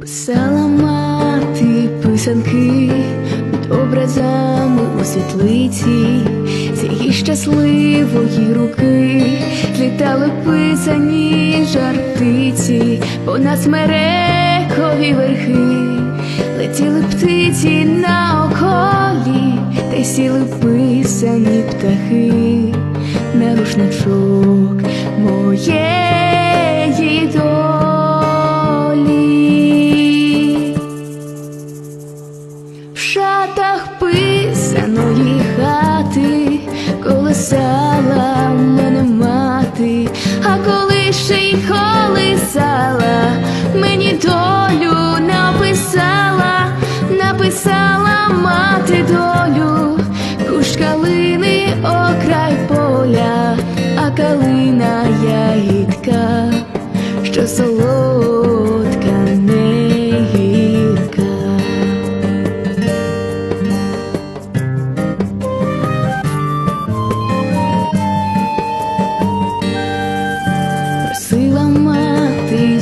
Писала мати писанки під образами у світлиці, з щасливої руки злітали писані жартиці, понад смерекові верхи, летіли птиці на околі, та й сіли писані птахи. На рушничок моєї колесала мене мати, а коли ще й колисала, мені долю написала, написала мати долю, куш калини окрай поля, а калина ягідка,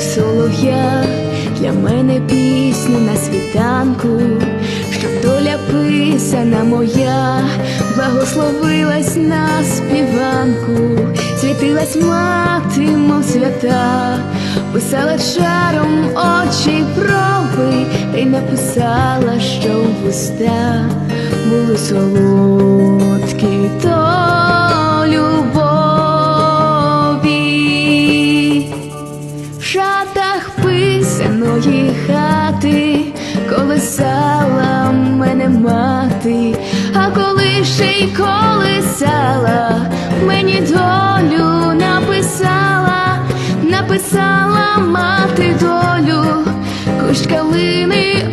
солов'я для мене пісню на світанку, щоб доля писана моя, благословилась на співанку, світилась мати, мов свята, писала чаром очі й брови, та й написала, що в уста були солодкі Шатах писаної хати колесала мене мати, а коли ще й колесала, мені долю написала, написала мати долю, кущ калини